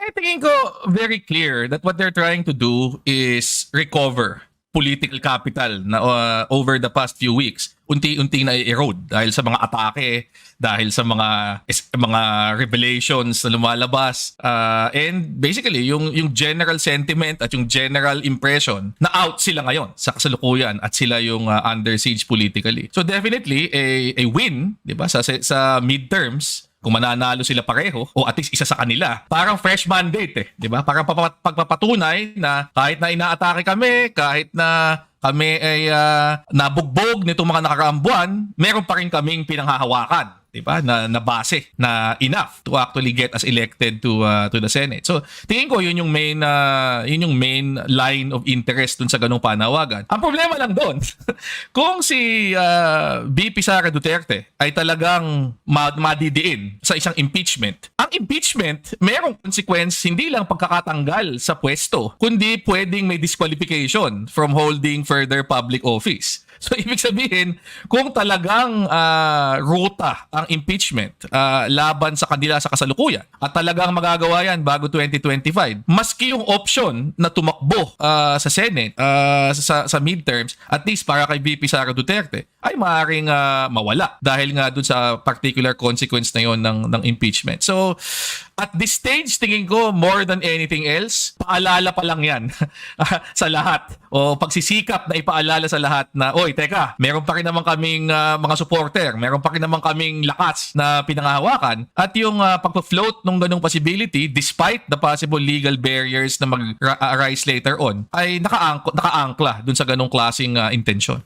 Eh, tingin ko very clear that what they're trying to do is recover political capital na uh, over the past few weeks. Unti-unti na erode dahil sa mga atake dahil sa mga mga revelations na lumalabas. Uh, and basically yung yung general sentiment at yung general impression na out sila ngayon sa kasalukuyan at sila yung uh, under siege politically. So definitely a a win di ba sa sa midterms kung mananalo sila pareho o at least isa sa kanila, parang fresh mandate eh, 'di ba? Parang papa- pagpapatunay na kahit na inaatake kami, kahit na kami ay ah, nabugbog nitong mga nakaraang buwan, meron pa rin kaming pinanghahawakan. 'Di ba? Na, na base na enough to actually get us elected to ah, to the Senate. So, tingin ko 'yun yung main ah, yun yung main line of interest dun sa ganung panawagan. Ang problema lang doon, kung si ah, BP Sara Duterte ay talagang ma- madidiin sa isang impeachment. Ang impeachment, merong consequence hindi lang pagkakatanggal sa pwesto, kundi pwedeng may disqualification from holding further public office. So ibig sabihin, kung talagang ah, ruta ang impeachment ah, laban sa kanila sa kasalukuyan at talagang magagawa yan bago 2025, maski yung option na tumakbo ah, sa Senate ah, sa, sa midterms, at least para kay VP Sara Duterte, ay maaaring ah, mawala dahil nga dun sa particular consequence na yon ng, ng impeachment. So, at this stage, tingin ko, more than anything else, paalala pa lang yan sa lahat. O pagsisikap na ipaalala sa lahat na, oy, teka, meron pa rin naman kaming ah, mga supporter, meron pa rin naman kaming lakas na pinangahawakan. At yung uh, pagpa-float ng ganung possibility, despite the possible legal barriers na mag-arise later on, ay nakaangko, nakaangkla dun sa ganung klaseng ah, intensyon.